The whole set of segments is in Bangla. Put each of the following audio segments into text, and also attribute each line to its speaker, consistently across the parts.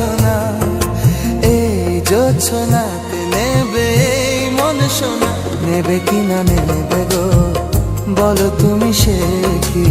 Speaker 1: জোছনা এই জোছনাতে নেবে, এই মন শোনা। নেবে কি না নেবে গো, বলো তুমি সে কি?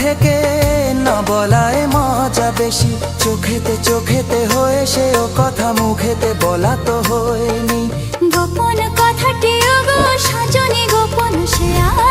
Speaker 1: থেকে না বলায় মজা বেশি। চোখেতে চোখেতে হয়ে সে ও কথা মুখেতে বলা তো হয়নি।
Speaker 2: গোপন কথাটি গো, সাজনি গোপন সে আর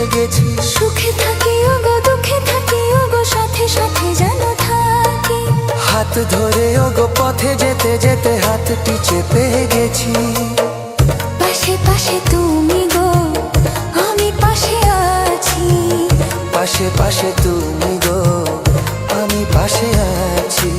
Speaker 1: ভুলে গেছি।
Speaker 2: সুখে থাকি ওগো দুঃখে থাকি ওগো সাথে সাথে যেন থাকি।
Speaker 1: হাত ধরে ওগো পথে যেতে যেতে হাতটি চেপে গেছি।
Speaker 2: পাশে পাশে তুমি গো আমি পাশে আছি।
Speaker 1: পাশে পাশে তুমি গো আমি পাশে আছি।